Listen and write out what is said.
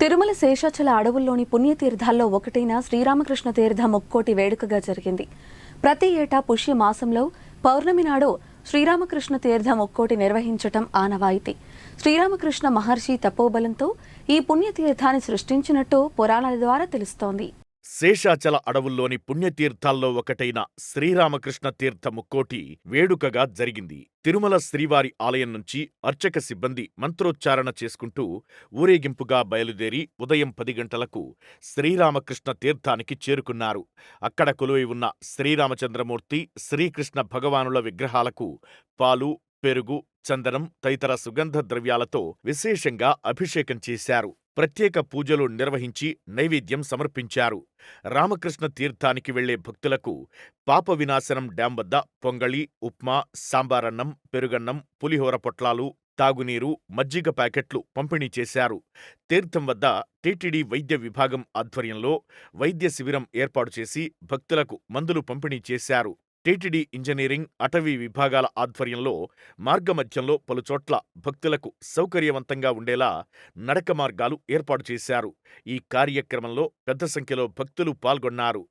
తిరుమల శేషాచల అడవుల్లోని పుణ్యతీర్థాల్లో ఒకటైన శ్రీరామకృష్ణ తీర్థ ముక్కోటి వేడుకగా జరిగింది. ప్రతి ఏటా పుష్య మాసంలో పౌర్ణమి నాడు శ్రీరామకృష్ణ తీర్థ ముక్కోటి నిర్వహించటం ఆనవాయితీ. శ్రీరామకృష్ణ మహర్షి తపోబలంతో ఈ పుణ్యతీర్థాన్ని సృష్టించినట్టు పురాణాల ద్వారా తెలుస్తోంది. శేషాచల అడవుల్లోని పుణ్యతీర్థాల్లో ఒకటైన శ్రీరామకృష్ణ తీర్థ ముక్కోటి వేడుకగా జరిగింది. తిరుమల శ్రీవారి ఆలయం నుంచి అర్చక సిబ్బంది మంత్రోచ్చారణ చేసుకుంటూ ఊరేగింపుగా బయలుదేరి ఉదయం పది గంటలకు శ్రీరామకృష్ణ తీర్థానికి చేరుకున్నారు. అక్కడ కొలువై ఉన్న శ్రీరామచంద్రమూర్తి శ్రీకృష్ణ భగవానుల విగ్రహాలకు పాలు పెరుగు చందనం తదితర సుగంధ ద్రవ్యాలతో విశేషంగా అభిషేకం చేశారు. ప్రత్యేక పూజలు నిర్వహించి నైవేద్యం సమర్పించారు. రామకృష్ణ తీర్థానికి వెళ్ళే భక్తులకు పాప వినాశనం డ్యాం వద్ద పొంగళి ఉప్మా సాంబారన్నం పెరుగన్నం పులిహోర పొట్లాలు తాగునీరు మజ్జిగ ప్యాకెట్లు పంపిణీ చేశారు. తీర్థం వద్ద టీటీడీ వైద్య విభాగం ఆధ్వర్యంలో వైద్య శిబిరం ఏర్పాటు చేసి భక్తులకు మందులు పంపిణీ చేశారు. టీటీడీ ఇంజనీరింగ్ అటవీ విభాగాల ఆధ్వర్యంలో మార్గమధ్యంలో పలుచోట్ల భక్తులకు సౌకర్యవంతంగా ఉండేలా నడక మార్గాలు ఏర్పాటు చేశారు. ఈ కార్యక్రమంలో పెద్ద సంఖ్యలో భక్తులు పాల్గొన్నారు.